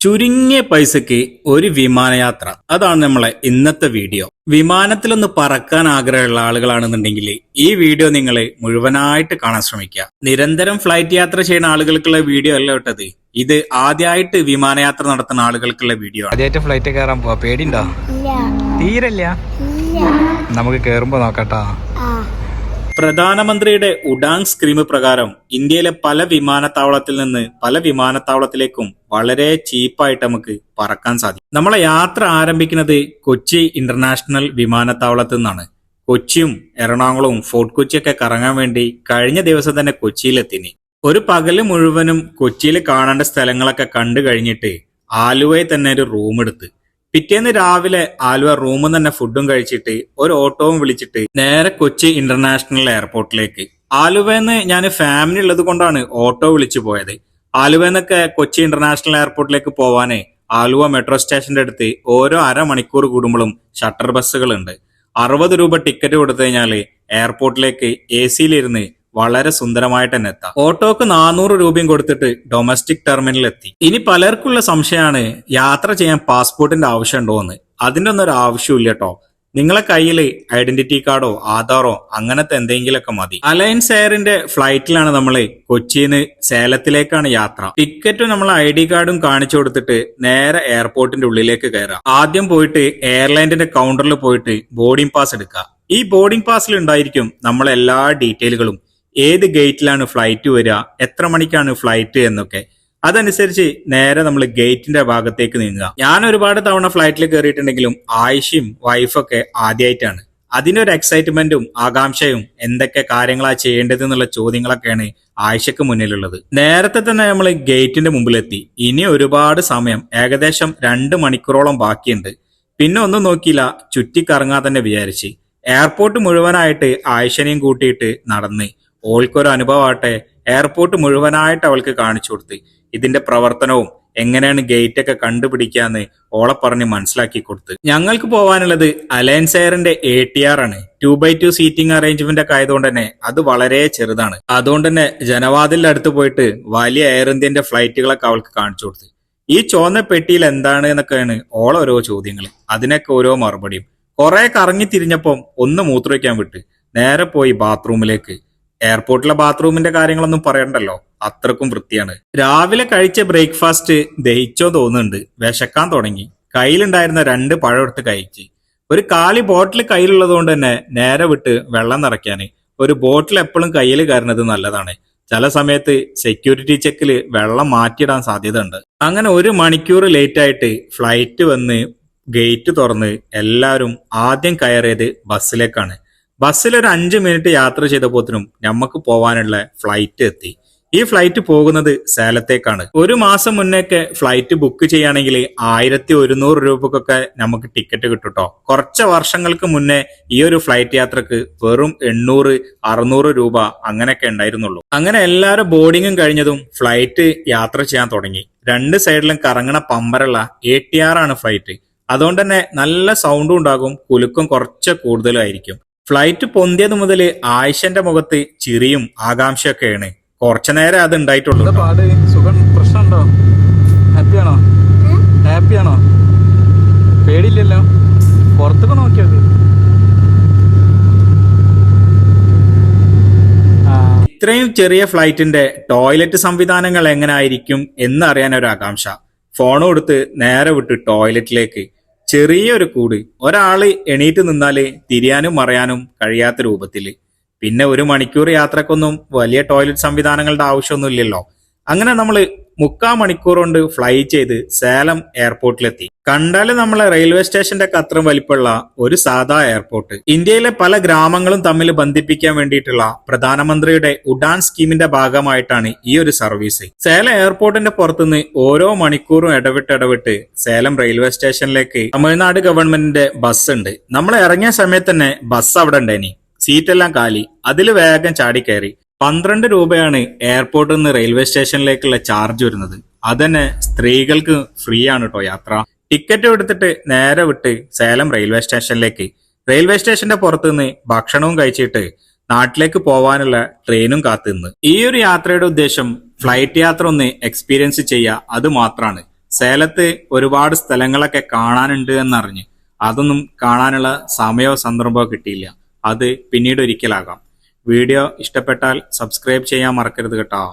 ചുരുങ്ങിയ പൈസക്ക് ഒരു വിമാനയാത്ര. അതാണ് നമ്മളെ ഇന്നത്തെ വീഡിയോ. വിമാനത്തിലൊന്ന് പറക്കാൻ ആഗ്രഹമുള്ള ആളുകളാണെന്നുണ്ടെങ്കിൽ ഈ വീഡിയോ നിങ്ങൾ മുഴുവനായിട്ട് കാണാൻ ശ്രമിക്കുക. നിരന്തരം ഫ്ലൈറ്റ് യാത്ര ചെയ്യുന്ന ആളുകൾക്കുള്ള വീഡിയോ അല്ല ഇട്ടത് ഇത് ആദ്യമായിട്ട് വിമാനയാത്ര നടത്തുന്ന ആളുകൾക്കുള്ള വീഡിയോ ആണ്. ആദ്യമായിട്ട് ഫ്ലൈറ്റ് കയറാൻ പോവാ. പേടിണ്ടോ ഇല്ല. തീരല്ല ഇല്ല. നമുക്ക് കേറുമ്പോ നോക്കട്ടാ. പ്രധാനമന്ത്രിയുടെ ഉഡാങ് സ്കീം പ്രകാരം ഇന്ത്യയിലെ പല വിമാനത്താവളത്തിൽ നിന്ന് പല വിമാനത്താവളത്തിലേക്കും വളരെ ചീപ്പായിട്ട് നമുക്ക് പറക്കാൻ സാധിക്കും. നമ്മളെ യാത്ര ആരംഭിക്കുന്നത് കൊച്ചി ഇന്റർനാഷണൽ വിമാനത്താവളത്തിൽ നിന്നാണ്. കൊച്ചിയും എറണാകുളവും ഫോർട്ട് കൊച്ചിയൊക്കെ കറങ്ങാൻ വേണ്ടി കഴിഞ്ഞ ദിവസം തന്നെ കൊച്ചിയിലെത്തിനി. ഒരു പകൽ മുഴുവനും കൊച്ചിയിൽ കാണേണ്ട സ്ഥലങ്ങളൊക്കെ കണ്ടു കഴിഞ്ഞിട്ട് ആലുവയിൽ തന്നെ ഒരു റൂം എടുത്ത് പിറ്റേന്ന് രാവിലെ ആലുവ റൂമിൽ തന്നെ ഫുഡും കഴിച്ചിട്ട് ഒരു ഓട്ടോവും വിളിച്ചിട്ട് നേരെ കൊച്ചി ഇന്റർനാഷണൽ എയർപോർട്ടിലേക്ക് ആലുവെന്ന് ഞാൻ ഫാമിലി ഉള്ളത് കൊണ്ടാണ് ഓട്ടോ വിളിച്ചു പോയത്. ആലുവന്നൊക്കെ കൊച്ചി ഇന്റർനാഷണൽ എയർപോർട്ടിലേക്ക് പോവാനേ ആലുവ മെട്രോ സ്റ്റേഷന്റെ അടുത്ത് ഓരോ അരമണിക്കൂർ കൂടുമ്പോഴും ഷട്ടർ ബസ്സുകളുണ്ട് അറുപത് രൂപ ടിക്കറ്റ് കൊടുത്തു കഴിഞ്ഞാൽ എയർപോർട്ടിലേക്ക് എ സിയിലിരുന്ന് വളരെ സുന്ദരമായിട്ട് തന്നെ എത്താം. ഓട്ടോക്ക് നാനൂറ് രൂപയും കൊടുത്തിട്ട് ഡൊമസ്റ്റിക് ടെർമിനലിൽ എത്തി. ഇനി പലർക്കുള്ള സംശയമാണ് യാത്ര ചെയ്യാൻ പാസ്പോർട്ടിന്റെ ആവശ്യമുണ്ടോ എന്ന്. അതിന്റെ ഒന്നും ഒരു ആവശ്യമില്ല കേട്ടോ. നിങ്ങളെ കയ്യിൽ ഐഡന്റിറ്റി കാർഡോ ആധാറോ അങ്ങനത്തെ എന്തെങ്കിലുമൊക്കെ മതി. അലയൻസ് എയറിന്റെ ഫ്ലൈറ്റിലാണ് നമ്മൾ കൊച്ചിന്ന് സേലത്തിലേക്കാണ് യാത്ര. ടിക്കറ്റും നമ്മൾ ഐ ഡി കാർഡും കാണിച്ചു കൊടുത്തിട്ട് നേരെ എയർപോർട്ടിന്റെ ഉള്ളിലേക്ക് കയറാം. ആദ്യം പോയിട്ട് എയർലൈനിന്റെ കൗണ്ടറിൽ പോയിട്ട് ബോർഡിംഗ് പാസ് എടുക്കുക ഈ ബോർഡിംഗ് പാസിൽ ഉണ്ടായിരിക്കും നമ്മളെ എല്ലാ ഡീറ്റെയിലുകളും ഏത് ഗേറ്റിലാണ് ഫ്ലൈറ്റ് വരിക എത്ര മണിക്കാണ് ഫ്ലൈറ്റ് എന്നൊക്കെ. അതനുസരിച്ച് നേരെ നമ്മൾ ഗേറ്റിന്റെ ഭാഗത്തേക്ക് നീങ്ങുക. ഞാൻ ഒരുപാട് തവണ ഫ്ലൈറ്റിൽ കയറിയിട്ടുണ്ടെങ്കിലും ആയിഷയും വൈഫൊക്കെ ആദ്യമായിട്ടാണ് അതിനൊരു എക്സൈറ്റ്മെന്റും ആകാംക്ഷയും എന്തൊക്കെ കാര്യങ്ങളാ ചെയ്യേണ്ടത് എന്നുള്ള ചോദ്യങ്ങളൊക്കെയാണ് ആയിഷയ്ക്ക് മുന്നിലുള്ളത്. നേരത്തെ തന്നെ നമ്മൾ ഗേറ്റിന്റെ മുമ്പിലെത്തി. ഇനി ഒരുപാട് സമയം ഏകദേശം രണ്ട് മണിക്കൂറോളം ബാക്കിയുണ്ട്. പിന്നെ ഒന്നും നോക്കിയില്ല ചുറ്റിക്കറങ്ങാൻ തന്നെ വിചാരിച്ച്. എയർപോർട്ട് മുഴുവനായിട്ട് ആയിഷനെയും കൂട്ടിയിട്ട് നടന്ന്. ഓൾക്കൊരു അനുഭവമാട്ടെ എയർപോർട്ട് മുഴുവനായിട്ട് അവൾക്ക് കാണിച്ചു കൊടുത്ത്. ഇതിന്റെ പ്രവർത്തനവും എങ്ങനെയാണ് ഗേറ്റ് ഒക്കെ കണ്ടുപിടിക്കാന്ന് ഓളെ പറഞ്ഞ് മനസ്സിലാക്കി കൊടുത്ത്. ഞങ്ങൾക്ക് പോവാനുള്ളത് അലയൻസ് എയറിന്റെ എ ടി ആർ ആണ്. Two by two seating arrangement ഒക്കെ ആയതുകൊണ്ട് തന്നെ അത് വളരെ ചെറുതാണ്. അതുകൊണ്ട് തന്നെ ജനവാതിലിന്റെ അടുത്ത് പോയിട്ട് വലിയ എയർ ഇന്ത്യന്റെ ഫ്ലൈറ്റുകളൊക്കെ അവൾക്ക് കാണിച്ചു കൊടുത്ത്. ഈ ചോന്ന പെട്ടിയിൽ എന്താണ് എന്നൊക്കെയാണ് ഓളോരോ ചോദ്യങ്ങൾ അതിനൊക്കെ ഓരോ മറുപടിയും. കുറെ കറങ്ങി തിരിഞ്ഞപ്പം ഒന്ന് മൂത്രവയ്ക്കാൻ വിട്ട് നേരെ പോയി ബാത്റൂമിലേക്ക് എയർപോർട്ടിലെ ബാത്റൂമിന്റെ കാര്യങ്ങളൊന്നും പറയണ്ടല്ലോ. അത്രക്കും വൃത്തിയാണ്. രാവിലെ കഴിച്ച ബ്രേക്ക്ഫാസ്റ്റ് ദഹിച്ചോ തോന്നുന്നുണ്ട്. വിശക്കാൻ തുടങ്ങി. കയ്യിലുണ്ടായിരുന്ന രണ്ട് പഴം എടുത്ത് കഴിച്ച്. ഒരു കാലി ബോട്ടിൽ കയ്യിലുള്ളതുകൊണ്ട് തന്നെ നേരെ വിട്ട് വെള്ളം നിറയ്ക്കാന്. ഒരു ബോട്ടിൽ എപ്പോഴും കയ്യിൽ കയറുന്നത് നല്ലതാണ്. ചില സമയത്ത് സെക്യൂരിറ്റി ചെക്കിൽ വെള്ളം മാറ്റിയിടാൻ സാധ്യത ഉണ്ട് അങ്ങനെ ഒരു മണിക്കൂർ ലേറ്റ് ആയിട്ട് ഫ്ലൈറ്റ് വന്ന് ഗേറ്റ് തുറന്ന് എല്ലാവരും ആദ്യം കയറിയത് ബസ്സിലേക്കാണ് ബസ്സിൽ ഒരു അഞ്ച് മിനിറ്റ് യാത്ര ചെയ്തപ്പോത്തിനും നമുക്ക് പോവാനുള്ള ഫ്ലൈറ്റ് എത്തി. ഈ ഫ്ലൈറ്റ് പോകുന്നത് സേലത്തേക്കാണ്. ഒരു മാസം മുന്നേക്കെ ഫ്ലൈറ്റ് ബുക്ക് ചെയ്യുകയാണെങ്കിൽ ആയിരത്തി ഒരുന്നൂറ് രൂപക്കൊക്കെ നമുക്ക് ടിക്കറ്റ് കിട്ടുട്ടോ. കുറച്ച് വർഷങ്ങൾക്ക് മുന്നേ ഈ ഒരു ഫ്ലൈറ്റ് യാത്രയ്ക്ക് വെറും എണ്ണൂറ് അറുന്നൂറ് രൂപ അങ്ങനെയൊക്കെ ഉണ്ടായിരുന്നുള്ളൂ. അങ്ങനെ എല്ലാവരും ബോർഡിങ്ങും കഴിഞ്ഞതും ഫ്ലൈറ്റ് യാത്ര ചെയ്യാൻ തുടങ്ങി. രണ്ട് സൈഡിലും കറങ്ങണ പമ്പരള്ള എ ടി ആർ ആണ് ഫ്ലൈറ്റ് അതുകൊണ്ട് തന്നെ നല്ല സൗണ്ടും ഉണ്ടാകും കുലുക്കും കുറച്ച് കൂടുതലായിരിക്കും. ഫ്ലൈറ്റ് പൊന്തിയത് മുതൽ ആയിഷന്റെ മുഖത്ത് ചിരിയും ആകാംക്ഷയൊക്കെയാണ്. കുറച്ചു നേരം അത് ഉണ്ടായിട്ടുള്ളൂ പാട്? സുഖം? പ്രശ്നമുണ്ടോ ഹാപ്പിയാണോ ഹാപ്പിയാണോ പേടിയില്ലല്ലോ. പുറത്തൊക്കെ നോക്കിയത് ഇത്രയും ചെറിയ ഫ്ലൈറ്റിന്റെ ടോയ്ലറ്റ് സംവിധാനങ്ങൾ എങ്ങനെ ആയിരിക്കും എന്നറിയാൻ ഒരു ആകാംക്ഷ. ഫോൺ എടുത്ത് നേരെ വിട്ട് ടോയ്ലറ്റിലേക്ക്. ചെറിയൊരു കൂട്. ഒരാൾ എണീറ്റ് നിന്നാൽ തിരിയാനും മറയാനും കഴിയാത്ത രൂപത്തിൽ പിന്നെ ഒരു മണിക്കൂർ യാത്രക്കൊന്നും വലിയ ടോയ്ലറ്റ് സംവിധാനങ്ങളുടെ ആവശ്യമൊന്നുമില്ലല്ലോ. അങ്ങനെ നമ്മൾ മുക്കാ മണിക്കൂർ കൊണ്ട് ഫ്ലൈ ചെയ്ത് സേലം എയർപോർട്ടിലെത്തി കണ്ടാൽ നമ്മളെ റെയിൽവേ സ്റ്റേഷന്റെ അത്രയും വലിപ്പമുള്ള ഒരു സാധാ എയർപോർട്ട് ഇന്ത്യയിലെ പല ഗ്രാമങ്ങളും തമ്മിൽ ബന്ധിപ്പിക്കാൻ വേണ്ടിയിട്ടുള്ള പ്രധാനമന്ത്രിയുടെ ഉഡാൻ സ്കീമിന്റെ ഭാഗമായിട്ടാണ് ഈ ഒരു സർവീസ്. സേലം എയർപോർട്ടിന്റെ പുറത്തുനിന്ന് ഓരോ മണിക്കൂറും ഇടവിട്ട് ഇടവിട്ട് സേലം റെയിൽവേ സ്റ്റേഷനിലേക്ക് തമിഴ്നാട് ഗവൺമെന്റിന്റെ ബസ് ഉണ്ട്. നമ്മൾ ഇറങ്ങിയ സമയത്ത് തന്നെ ബസ് അവിടെ ഉണ്ടായിനി സീറ്റെല്ലാം കാലി. അതിൽ വേഗം ചാടി കയറി പന്ത്രണ്ട് രൂപയാണ് എയർപോർട്ടിൽ നിന്ന് റെയിൽവേ സ്റ്റേഷനിലേക്കുള്ള ചാർജ് വരുന്നത്. അതന്നെ സ്ത്രീകൾക്ക് ഫ്രീ ആണ് കേട്ടോ യാത്ര. ടിക്കറ്റ് എടുത്തിട്ട് നേരെ വിട്ട് സേലം റെയിൽവേ സ്റ്റേഷനിലേക്ക് റെയിൽവേ സ്റ്റേഷന്റെ പുറത്തുനിന്ന് ഭക്ഷണവും കഴിച്ചിട്ട് നാട്ടിലേക്ക് പോവാനുള്ള ട്രെയിനും കാത്തുനിന്ന്. ഈ ഒരു യാത്രയുടെ ഉദ്ദേശം ഫ്ലൈറ്റ് യാത്ര ഒന്ന് എക്സ്പീരിയൻസ് ചെയ്യുക അത് മാത്രമാണ് സേലത്ത് ഒരുപാട് സ്ഥലങ്ങളൊക്കെ കാണാനുണ്ട് എന്നറിഞ്ഞ് അതൊന്നും കാണാനുള്ള സമയമോ സന്ദർഭമോ കിട്ടിയില്ല. അത് പിന്നീട് ഒരിക്കലാകാം. വീഡിയോ ഇഷ്ടപ്പെട്ടാൽ സബ്സ്ക്രൈബ് ചെയ്യാൻ മറക്കരുത് കേട്ടോ.